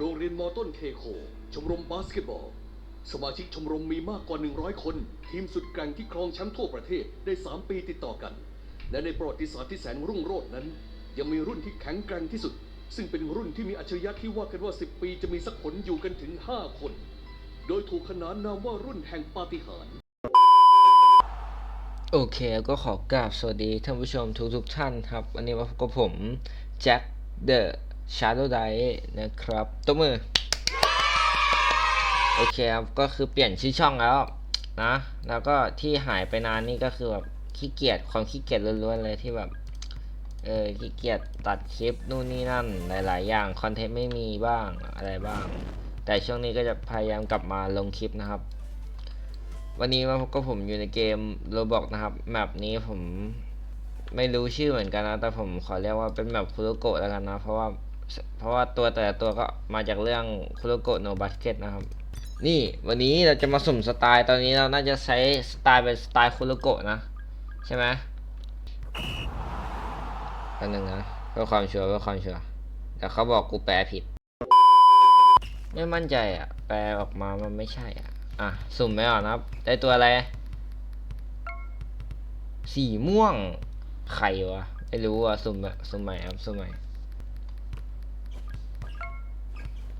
โรงเรียนมอต้นเคโค ชมรมบาสเกตบอล สมาชิกชมรมมีมากกว่า 100 คน ทีมสุดแกร่งที่ครองแชมป์ทั่วประเทศได้ 3 ปีติดต่อกัน และในประวัติศาสตร์ที่แสนรุ่งโรจน์นั้น ยังมีรุ่นที่แข็งแกร่งที่สุด ซึ่งเป็นรุ่นที่มีอัจฉริยะที่ว่ากันว่า 10 ปีจะมีสักผลอยู่กันถึง 5 คน โดยถูกขนานนามว่ารุ่นแห่งปาฏิหาริย์โอเคก็ขอกราบสวัสดีท่านผู้ชมทุกทุกท่านครับ วันนี้มาพบกับผมแจ็คเดอะ ชาร์โดไดนะครับตัวมือ โอเคครับ ก็คือเปลี่ยนชื่อช่องแล้วนะ แล้วก็ที่หายไปนานนี่ก็คือแบบขี้เกียจความขี้เกียจล้วนๆเลยที่แบบ เออขี้เกียจตัดคลิปนู่นนี่นั่น หลาย ๆ อย่างคอนเทนต์ไม่มีบ้างอะไรบ้าง แต่ช่วงนี้ก็จะพยายามกลับมาลงคลิปนะครับ วันนี้มาพบกับผมอยู่ในเกมโรบอกนะครับแมปนี้ผมไม่รู้ชื่อเหมือนกันนะ แต่ผมขอเรียกว่าเป็นแมปคุโรโกะแล้วกันนะ เพราะว่า เพราะว่าตัวแต่ละตัวก็มาจากเรื่องคุโรโกะโนบัสเกตนะครับ นี่วันนี้เราจะมาสุ่มสไตล์ตอนนี้เราน่าจะใช้สไตล์เป็นสไตล์คุโรโกะนะใช่ไหมกันหนึ่งนะเพื่อความชัวร์เพื่อความชัวร์แต่เขาบอกกูแปลผิด ไม่มั่นใจอะ แปลออกมามันไม่ใช่อะอะสุ่มไม่ออกนะครับ ได้ตัวอะไร สีม่วงไข่วะไม่รู้อะสุ่มอะสุ่มใหม่ครับสุ่มใหม่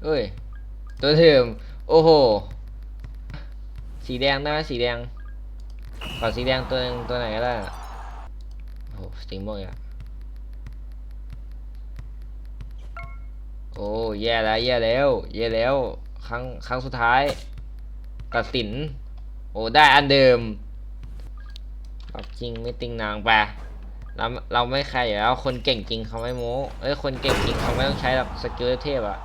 เอ้ย ตัวเดิมโอ้โห สีแดงได้ไหมสีแดง ขอสีแดงตัวนึงตัวไหนก็ได้อะโอ้โหสีม่วงอะโอ้แย่แล้วแย่แล้วแย่แล้ว ครั้งครั้งสุดท้าย ตัดสิน โอ้ได้อันเดิมเอาจริงไม่ติงนางไปเราเราไม่ใครอยู่แล้วคนเก่งจริงเขาไม่โม้เอ้ยคนเก่งจริงเขาไม่ต้องใช้หรอกสกิลเทพอะ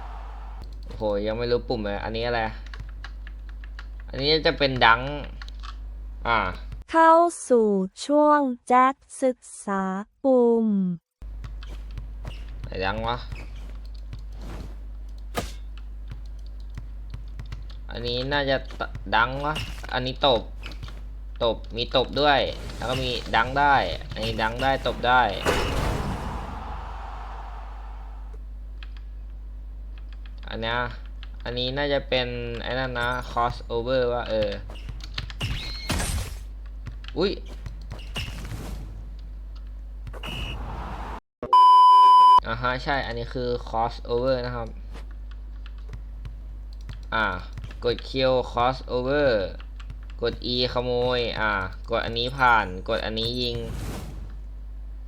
ยังไม่รู้ปุ่มเลยอันนี้อะไร อันนี้จะเป็นดัง อ่า เข้าสู่ช่วงแจ็คศึกษาปุ่มไหนดังวะ อันนี้น่าจะตดังวะ อันนี้ตบ ตบ มีตบด้วย แล้วก็มีดังได้ อันนี้ดังได้ตบได้ อัน เนี้ย อันนี้น่าจะเป็นไอ้นั่นนะ cross over ว่าเออ อุ้ยอ่าฮะใช่ อันนี้คือ cross over นะครับ อ่า กด kill cross over กด e ขโมย อ่า กดอันนี้ผ่าน กดอันนี้ยิง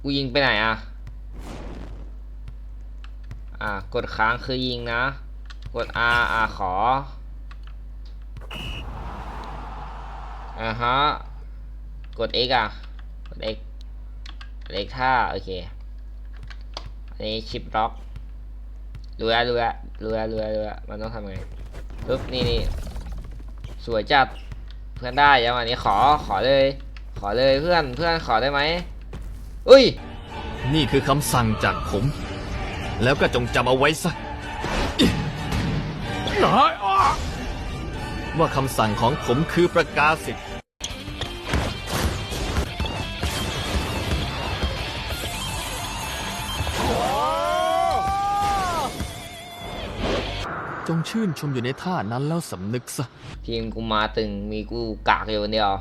กูยิงไปไหนอะ อ่า กดค้างคือยิงนะ กด r อ่าขออ่าฮะ กด x อะ กด x กด x ท่า โอเค อันนี้ชิปล็อกรู้แล้วรู้แล้วรู้แล้วรู้แล้วรู้แล้วมันต้องทำไงปึ๊บนี่นี่สวยจัดเพื่อนได้ยังอันนี้ขอขอเลย ขอเลยเพื่อนเพื่อนขอได้ไหมอุ้ย นี่คือคำสั่งจากผม แล้วก็จงจำเอาไว้ซะ ว่าคำสั่งของผมคือประกาศสิทธิ์จงชื่นชมอยู่ในท่านั้นแล้วสำนึกซะ ทีมกูมาตึงมีกูกากอยู่คนเดียว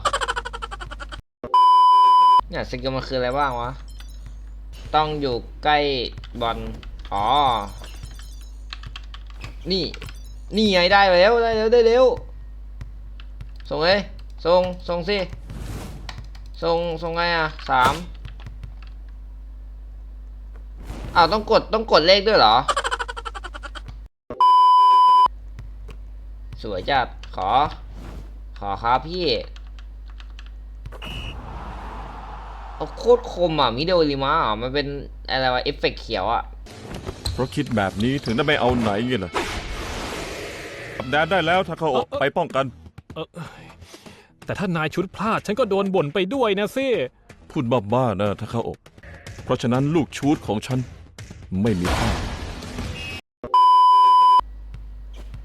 เนี่ยสกิลมันคืออะไรบ้างวะ ต้องอยู่ใกล้บอล อ๋อ นี่ นี่ไงได้แล้วได้แล้วได้แล้วส่งเลยส่งส่งสิส่งส่งไงอะสามอ้าวต้องกดต้องกดเลขด้วยเหรอ สวยจัดขอ ขอครับพี่โอ้โคตรคมอะ มิเดลิมาอะ มันเป็นอะไรวะ เอฟเฟกต์เขียวอะ เพราะคิดแบบนี้ถึงได้ไม่เอาไหนไงล่ะ จับแดนได้แล้วถ้าเขาออกไปป้องกัน เออแต่ถ้านายชุดพลาดฉันก็โดนบ่นไปด้วยนะสิพูดบ้าๆนะถ้าเขาออกเพราะฉะนั้นลูกชูดของฉันไม่มีค่า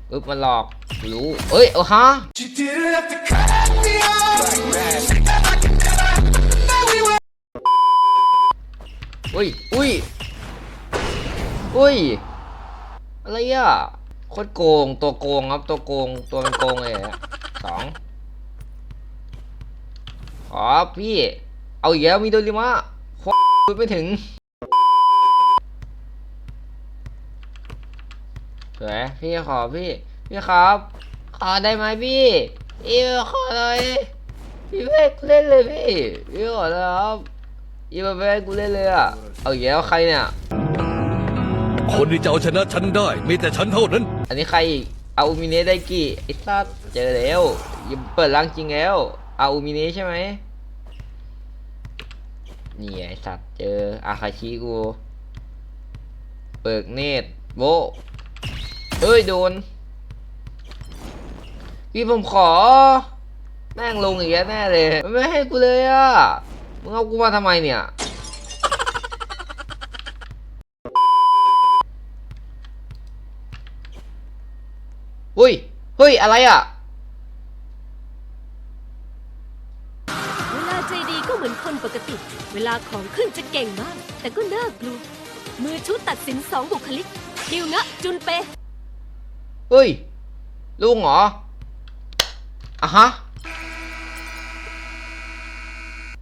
ปึ๊บมันหลอกรู้เอ้ยเอาฮะอุ้ยอุ้ยอุ้ยอะไรอะ โคตรโกง ตัวโกงครับ ตัวโกง ตัวมันโกงเลยอะสองขอพี่ เอาอีกแล้วมีโดริมะโคตรไม่ถึงสวยพี่ขอพี่ พี่ครับ ขอได้ไหมพี่พี่ขอหน่อยพี่เพ่กูเล่นเลยพี่พี่ขอนะครับพี่มาเพ่กูเล่นเลยอะเอาอีกแล้วใครเนี่ยคนที่จะเอาชนะฉันได้ มีแต่ฉันเท่านั้น อันนี้ใครอีกเอามิเนได้กี่ไอ้สัสเจอแล้วยิงเปิดร่างจริงแล้วเอามิเนใช่ไหมนี่ไอ้สัตว์เจออาคาชิกูเปิกเนตโบเอ้ยโดนพี่ผมขอ แม่งลงอีกแน่เลย ไม่ให้กูเลยอะ มึงเอากูมาทำไมเนี่ย เฮ้ย เฮ้ย อะไรอะ เวลาใจดีก็เหมือนคนปกติ เวลาของขึ้นจะเก่งมาก แต่ก็น่ากลัว มือชุดตัดสินสองบุคลิกดิวงะจุนเป เฮ้ย ลุงเหรออะฮะ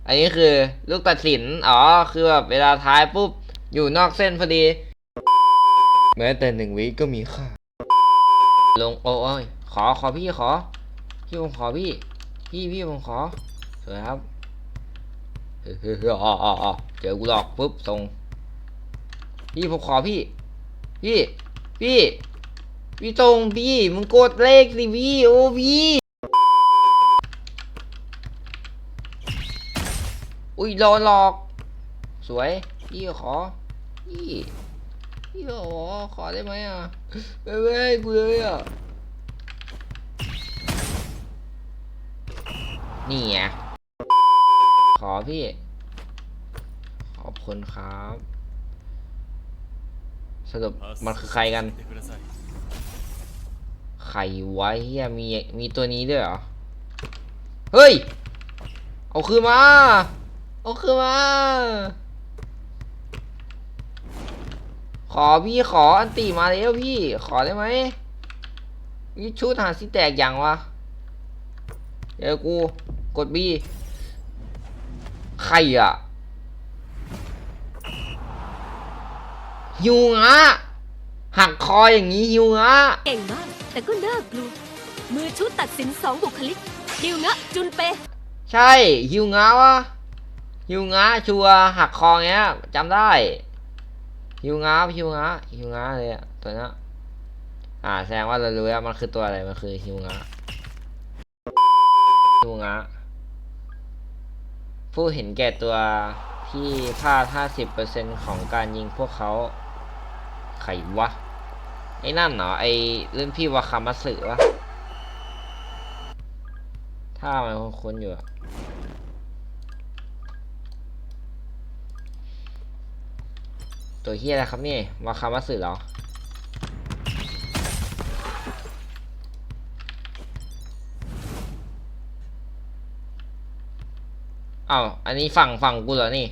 อันนี้คือลูกตัดสิน อ๋อ คือแบบเวลาท้ายปุ๊บ อยู่นอกเส้นพอดี แม้แต่หนึ่งวิก็มีค่า ลงโอ้ยขอขอพี่ขอ พี่ผมขอพี่ พี่พี่ผมขอสวยครับเฮ้ยเฮ้ยอ๋ออ๋ออ๋อเจอกูหลอกปุ๊บส่งพี่ผมขอพี่ พี่ พี่ พี่ตรงพี่มึงกดเลขสิพี่โอ้พี่อุ้ยรอหลอก สวย พี่ขอ พี่ พี่ขอขอได้ไหมอะไม่ไม่ให้กูเลยอะ นี่ไงขอพี่ ขอบคุณครับ สรุปมันคือใครกัน ใครวะเฮียมีมีตัวนี้ด้วยเหรอ เฮ้ย เอาคืนมา เอาคืนมา ขอพี่ขออันตีมาแล้วพี่ขอได้ไหมนี่ชุดหาสิแตกอย่างวะ เดี๋ยวกูกดบีใครอะฮิวงะหักคออย่างนี้ฮิวงะเก่งมาก แต่ก็น่ากลัวมือชุดตัดสินสองบุคลิกดิวงะจุนเป ใช่ฮิวงาวะฮิวงาชัวร์หักคอเงี้ยจำได้ ฮิวงาฮิวงาฮิวงาเลยอะตัวนี้อ่าแสดงว่าเรารู้แล้วมันคือตัวอะไรมันคือฮิวงาฮิวงาผู้เห็นแก่ตัวที่พลาด 50%ของการยิงพวกเขาใครวะ ไอ้นั่นเหรอ ไอ้รุ่นพี่วาคามัสึวะ ถ้ามันคุ้นอยู่อะ ตัวเฮียอะไรครับนี่วาคามัตสึเหรออ้าวอันนี้ฝั่งฝั่งกูเหรอนี่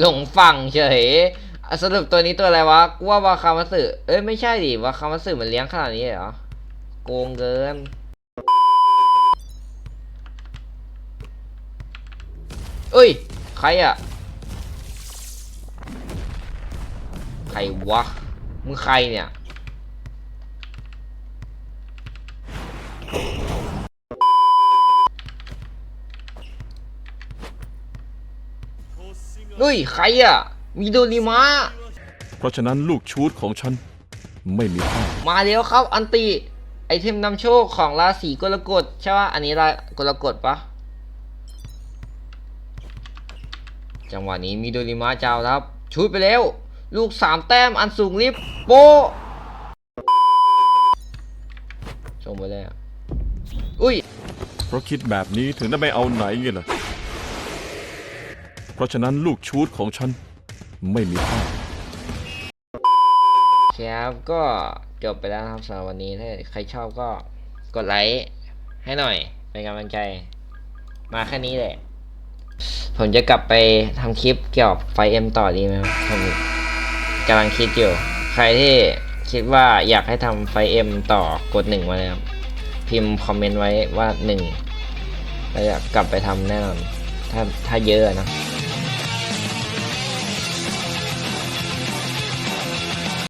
หลงฝั่งเฉยสรุปตัวนี้ตัวอะไรวะ กูว่าวาคามัสึเอ้ยไม่ใช่ดิวาคามัสึมันเลี้ยงขนาดนี้เหรอ โกงเกิน เอ้ย ใครอะใครวะ มึงใครเนี่ย เฮ้ย ใครอะมีโดริมะ เพราะฉะนั้นลูกชูดของฉันไม่มีค่ามาแล้วครับ อันติ ไอเทมนำโชคของราศีกรกฎใช่ปะอันนี้รากรกฎปะ จังหวะนี้มีโดริมะเจ้าครับชุดไปแล้ว ลูกสามแต้มอันสูงลิฟต์โปะชมไปแล้วอุ้ยเพราะคิดแบบนี้ถึงได้ไม่เอาไหนไงล่ะ เพราะฉะนั้นลูกชูดของฉันไม่มีค่าครับก็จบไปแล้วนะครับสำหรับวันนี้ถ้าใครชอบก็กดไลค์ให้หน่อย เป็นกำลังใจ มาแค่นี้แหละ ผมจะกลับไปทำคลิปเกี่ยวกับไฟเอ็มต่อดีไหมครับผมกำลังคิดอยู่ ใครที่คิดว่าอยากให้ทำไฟเอ็มต่อกดหนึ่งมาเลยครับ พิมพ์คอมเมนต์ไว้ว่าหนึ่งแล้วจะกลับไปทำแน่นอน ถ้าถ้าเยอะนะ